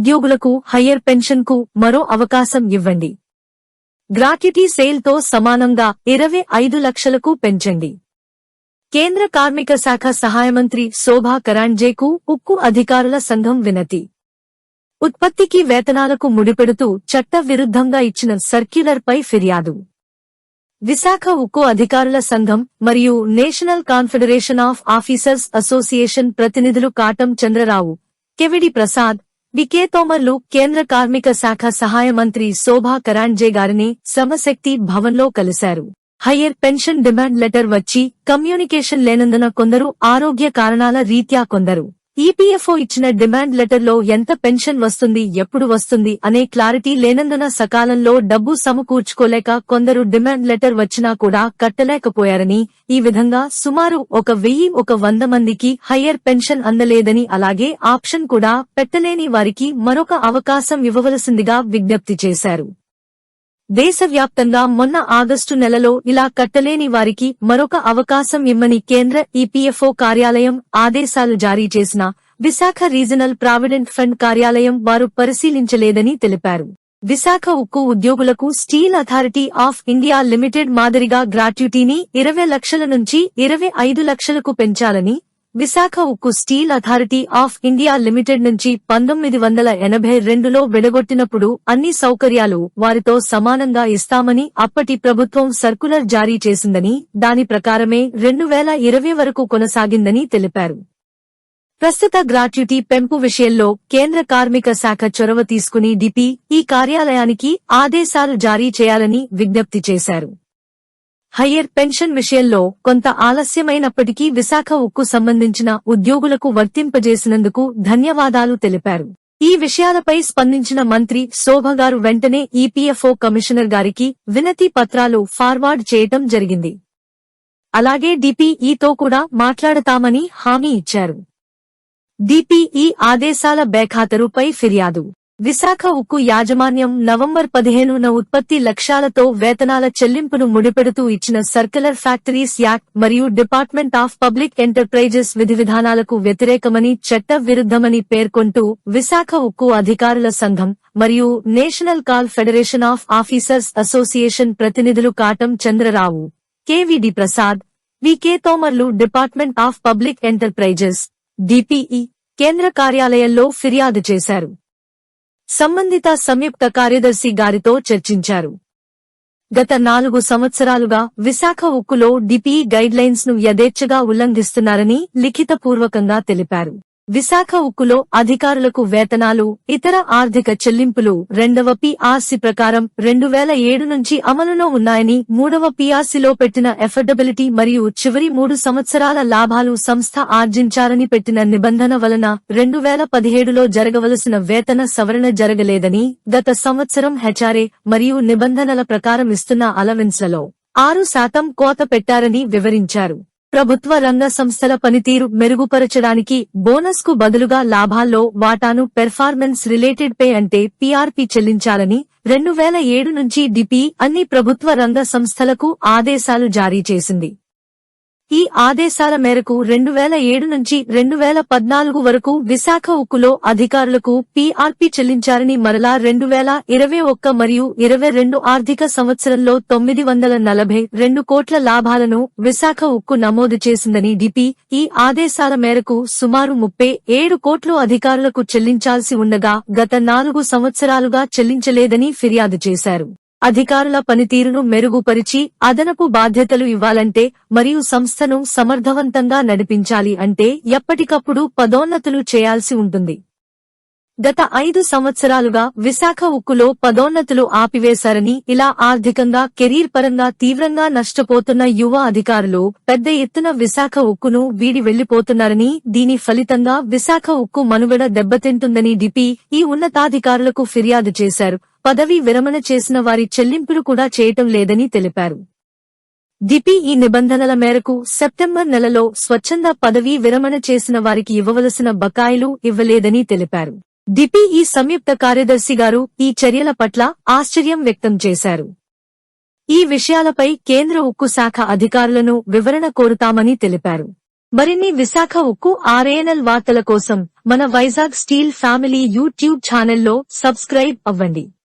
ఉద్యోగులకు హయ్యర్ పెన్షన్కు మరో అవకాశం ఇవ్వండి. గ్రాట్యుటీ సేల్తో సమానంగా ఇరవై ఐదు లక్షలకు పెంచండి. కేంద్ర కార్మిక శాఖ సహాయ మంత్రి శోభా కరాంజేకు ఉక్కు అధికారుల సంఘం వినతి. ఉత్పత్తికి వేతనాలకు ముడిపెడుతూ చట్ట విరుద్ధంగా ఇచ్చిన సర్క్యులర్పై ఫిర్యాదు. విశాఖ ఉక్కు అధికారుల సంఘం మరియు national confederation of officers association ప్రతినిధులు కాటం చంద్రరావు కెవిడి ప్రసాద్ వికే తోమర్లు కేంద్ర కార్మిక శాఖ సహాయ మంత్రి శోభా కరాణ్జే గారిని సమశక్తి భవన్లో కలిశారు. హయ్యర్ పెన్షన్ డిమాండ్ లెటర్ వచ్చి కమ్యూనికేషన్ లేనందున కొందరు ఆరోగ్య కారణాల రీత్యా కొందరు. ఈపీఎఫ్ఓ ఇచ్చిన డిమాండ్ లెటర్లో ఎంత పెన్షన్ వస్తుంది ఎప్పుడు వస్తుంది అనే క్లారిటీ లేనందున సకాలంలో డబ్బు సమకూర్చుకోలేక కొందరు డిమాండ్ లెటర్ వచ్చినా కూడా కట్టలేకపోయారని ఈ విధంగా సుమారు ఒక వెయ్యి ఒక వంద మందికి హయ్యర్ పెన్షన్ అందలేదని అలాగే ఆప్షన్ కూడా పెట్టలేని వారికి మరొక అవకాశం ఇవ్వవలసిందిగా విజ్ఞప్తి చేశారు. దేశవ్యాప్తంగా మొన్న ఆగస్టు నెలలో ఇలా కట్టలేని వారికి మరొక అవకాశం ఇమ్మని కేంద్ర ఈపీఎఫ్ఓ కార్యాలయం ఆదేశాలు జారీ చేసిన విశాఖ రీజనల్ ప్రావిడెంట్ ఫండ్ కార్యాలయం వారు పరిశీలించలేదని తెలిపారు. విశాఖ ఉక్కు ఉద్యోగులకు steel authority of India limited మాదిరిగా గ్రాట్యుటీని ఇరవై లక్షల నుంచి ఇరవై ఐదు లక్షలకు పెంచాలని విశాఖ ఉక్కు steel authority of India limited నుంచి పంతొమ్మిది వందల ఎనభై రెండులో వెడగొట్టినప్పుడు అన్ని సౌకర్యాలు వారితో సమానంగా ఇస్తామని అప్పటి ప్రభుత్వం సర్కులర్ జారీ చేసిందని దాని ప్రకారమే రెండు వేల ఇరవై వరకు కొనసాగిందని తెలిపారు. ప్రస్తుత గ్రాట్యుటీ పెంపు విషయంలో కేంద్ర కార్మిక శాఖ చొరవ తీసుకుని డిపి ఈ కార్యాలయానికి ఆదేశాలు జారీ చేయాలని విజ్ఞప్తి చేశారు. హయ్యర్ పెన్షన్ విషయంలో కొంత ఆలస్యమైనప్పటికీ విశాఖ ఉక్కు సంబంధించిన ఉద్యోగులకు వర్తింపజేసినందుకు ధన్యవాదాలు తెలిపారు. ఈ విషయాలపై స్పందించిన మంత్రి శోభ గారు వెంటనే ఈపీఎఫ్ఓ కమిషనర్ గారికి వినతి పత్రాలు ఫార్వర్డ్ చేయటం జరిగింది. అలాగే డిపిఈతో కూడా మాట్లాడతామని హామీ ఇచ్చారు. డిపిఈ ఆదేశాల బేఖాతరుపై ఫిర్యాదు. విశాఖ ఉక్కు యాజమాన్యం నవంబర్ పదిహేనున ఉత్పత్తి లక్ష్యాలతో వేతనాల చెల్లింపును ముడిపెడుతూ ఇచ్చిన సర్కులర్ ఫ్యాక్టరీస్ యాక్ట్ మరియు డిపార్ట్మెంట్ ఆఫ్ పబ్లిక్ ఎంటర్ప్రైజెస్ విధి విధానాలకు వ్యతిరేకమని చట్ట విరుద్ధమని పేర్కొంటూ విశాఖ ఉక్కు అధికారుల సంఘం మరియు national confederation of officers association ప్రతినిధులు Katam Chandrarao KVD Prasad VK తోమర్లు department of public enterprises DPE కేంద్ర కార్యాలయంలో ఫిర్యాదు చేశారు. సంబంధిత సంయుక్త కార్యదర్శి గారితో చర్చించారు. గత నాలుగు సంవత్సరాలుగా విశాఖ ఉక్కులో డిపి గైడ్లైన్స్ను యథేచ్ఛగా ఉల్లంఘిస్తున్నారని లిఖితపూర్వకంగా తెలిపారు. విశాఖ ఉక్కులో అధికారులకు వేతనాలు ఇతర ఆర్థిక చెల్లింపులు రెండవ పిఆర్సి ప్రకారం రెండు వేల ఏడు నుంచి అమలులో ఉన్నాయని మూడవ పిఆర్సిలో పెట్టిన ఎఫర్డబిలిటీ మరియు చివరి మూడు సంవత్సరాల లాభాలు సంస్థ ఆర్జించారని పెట్టిన నిబంధన వలన రెండు వేల పదిహేడులో జరగవలసిన వేతన సవరణ జరగలేదని గత సంవత్సరం హెచ్ఆర్ఏ మరియు నిబంధనల ప్రకారం ఇస్తున్న అలవెన్స్లలో ఆరు శాతం కోత పెట్టారని వివరించారు. ప్రభుత్వ రంగ సంస్థల పనితీరు మెరుగుపరచడానికి బోనస్కు బదులుగా లాభాల్లో వాటాను పెర్ఫార్మెన్స్ రిలేటెడ్ పే అంటే పీఆర్పీ చెల్లించాలని రెండు వేల ఏడు నుంచి డిపి అన్ని ప్రభుత్వ రంగ సంస్థలకు ఆదేశాలు జారీ చేసింది. ఈ ఆదేశాల మేరకు రెండు వేల ఏడు నుంచి రెండు వేల పద్నాలుగు వరకు విశాఖ ఉక్కులో అధికారులకు పీఆర్పీ చెల్లించారని మరలా రెండు వేల ఇరవై ఒక్క మరియు ఇరవై రెండు ఆర్థిక సంవత్సరంలో తొమ్మిది వందల నలభై రెండు కోట్ల లాభాలను విశాఖ ఉక్కు నమోదు చేసిందని డిపి. ఈ ఆదేశాల మేరకు సుమారు ముప్పై ఏడు కోట్లు అధికారులకు చెల్లించాల్సి ఉండగా గత నాలుగు సంవత్సరాలుగా చెల్లించలేదని ఫిర్యాదు చేశారు. అధికారుల పనితీరును మెరుగుపరిచి అదనపు బాధ్యతలు ఇవ్వాలంటే మరియు సంస్థను సమర్థవంతంగా నడిపించాలి అంటే ఎప్పటికప్పుడు పదోన్నతులు చేయాల్సి ఉంటుంది. గత ఐదు సంవత్సరాలుగా విశాఖ ఉక్కులో పదోన్నతులు ఆపివేశారని ఇలా ఆర్థికంగా కెరీర్ పరంగా తీవ్రంగా నష్టపోతున్న యువ అధికారులు పెద్ద ఎత్తున విశాఖ ఉక్కును వీడి వెళ్ళిపోతున్నారని దీని ఫలితంగా విశాఖ ఉక్కు మనుగడ దెబ్బతింటుందని డిపి ఈ ఉన్నతాధికారులకు ఫిర్యాదు చేశారు. పదవీ విరమణ చేసిన వారి చెల్లింపులు కూడా చేయటం లేదని తెలిపారు. డిపి ఈ నిబంధనల మేరకు సెప్టెంబర్ నెలలో స్వచ్ఛంద పదవీ విరమణ చేసిన వారికి ఇవ్వవలసిన బకాయిలు ఇవ్వలేదని తెలిపారు. డిపి ఈ సంయుక్త కార్యదర్శి గారు ఈ చర్యల పట్ల ఆశ్చర్యం వ్యక్తం చేశారు. ఈ విషయాలపై కేంద్ర ఉక్కు శాఖ అధికారులను వివరణ కోరుతామని తెలిపారు. మరిన్ని విశాఖ ఉక్కు ఆర్ఏఎన్ఎల్ వార్తల కోసం మన వైజాగ్ స్టీల్ ఫ్యామిలీ యూట్యూబ్ ఛానల్లో సబ్స్క్రైబ్ అవ్వండి.